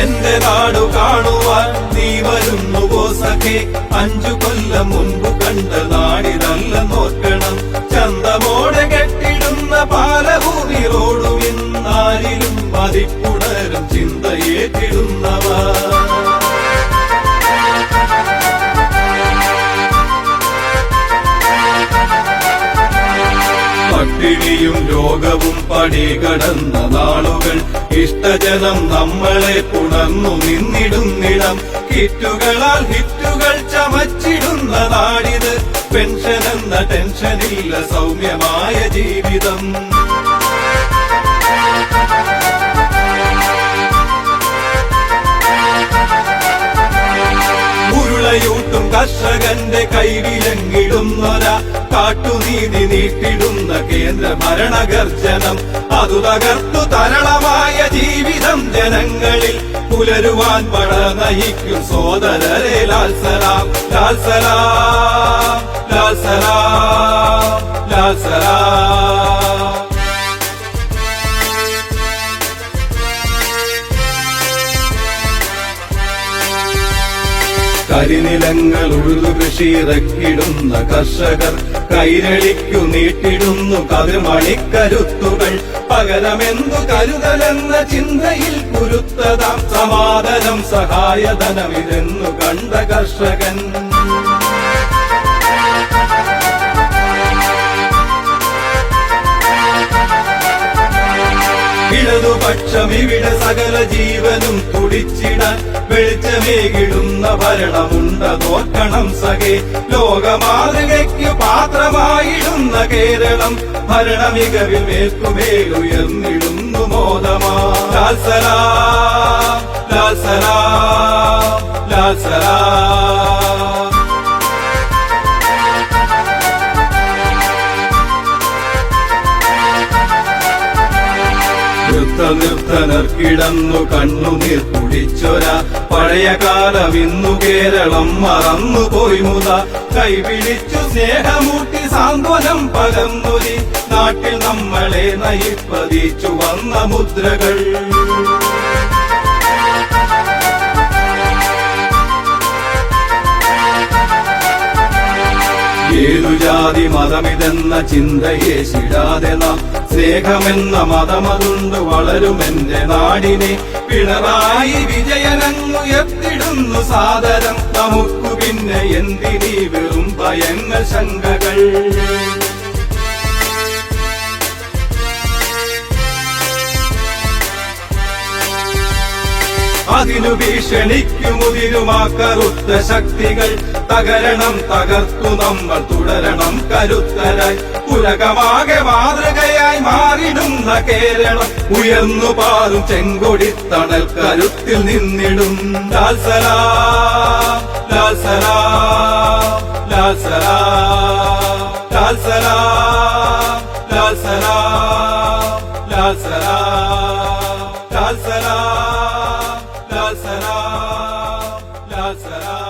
എന്റെ നാടു കാണുവാൻ നീ വരുന്നു സഖേ അഞ്ചു കൊല്ലം മുൻപ് കണ്ട നാടിതല്ല നോക്കണം. ചന്തമോടെ കെട്ടിടുന്ന പാലഭൂമി റോഡുവിന്നാരിലും മതിപ്പുണരും ചിന്തയേറ്റിടുന്നവ. പട്ടിണിയും രോഗവും പടികടന്ന നാളുകൾ. ഇഷ്ടജനം നമ്മളെ പുണർന്നു നിന്നിടുന്നിടം. കിറ്റുകളാൽ ഹിറ്റുകൾ ചമച്ചിടുന്ന നാടിത്. പെൻഷൻ എന്ന ടെൻഷനില്ല സൗമ്യമായ ജീവിതം. കർഷകന്റെ കൈവിലങ്ങിടുന്നൊര കാട്ടുനീതി നീട്ടിടുന്ന കേന്ദ്ര ഭരണഗർജനം. അതു തകർത്തു തരളമായ ജീവിതം ജനങ്ങളിൽ പുലരുവാൻ പട നയിക്കും സോദരരെ ലാൽസലാം ലാൽസലാം ലാൽ സലാം. കരിനിലങ്ങൾ ഉഴുതു കൃഷി ഇറക്കിടുന്ന കർഷകർ കൈരളിക്കു നീട്ടിടുന്നു കതിർമണിക്കരുത്തുകൾ. പകരമെന്തു കരുതലെന്ന ചിന്തയിൽ കുരുത്തതാം സമാധാനം സഹായധനമിതെന്നു കണ്ട കർഷകൻ. ഇടതുപക്ഷം ഇവിട സകല ജീവനും തുടിച്ചിടാൻ വെളിച്ചമേകിടുന്ന ഭരണമുണ്ട. തോക്കണം സഖേ ലോകമാതൃകയ്ക്ക് പാത്രമായിടുന്ന കേരളം ഭരണമികവിൽ മേൽക്കുമേലുയർന്നിടുന്നു മോദമാ. ലാൽസലാ ലാൽസലാ ലാൽ നൃത്തനർക്കിടന്നു കണ്ണുനീർ കുടിച്ചൊര പഴയ കാലം ഇന്നു കേരളം മറന്നു പോയി മുത. കൈപിടിച്ചു സ്നേഹമൂട്ടി സാന്ത്വനം പകർന്നൊരി. നാട്ടിൽ നമ്മളെ നയിപ്പതിച്ചു വന്ന മുദ്രകൾ. ജാതി മതമിതെന്ന ചിന്തയെ ശിടാതെ നാം സ്നേഹമെന്ന മതമതുണ്ട് വളരുമെന്റെ നാടിനെ. പിണറായി വിജയനങ്ങു എത്തിടുന്നു സാദരം. നമുക്കു പിന്നെ എന്തിനീ വെറും ഭയങ്ങൾ ശങ്കകൾ? അതിനു ഭീഷണിക്കുമുതിരുമാ കറുത്ത ശക്തികൾ. തകരണം തകർത്തു നമ്മൾ തുടരണം. കരുത്തരായി ഉലകമാകെ മാതൃകയായി മാറിടുന്ന കേരളം. ഉയർന്നു പാറും ചെങ്കൊടി തണൽ കരുത്തിൽ നിന്നിടും. ലാൽ സലാം ലാൽ സലാം ലാൽ സലാം ലാൽ sara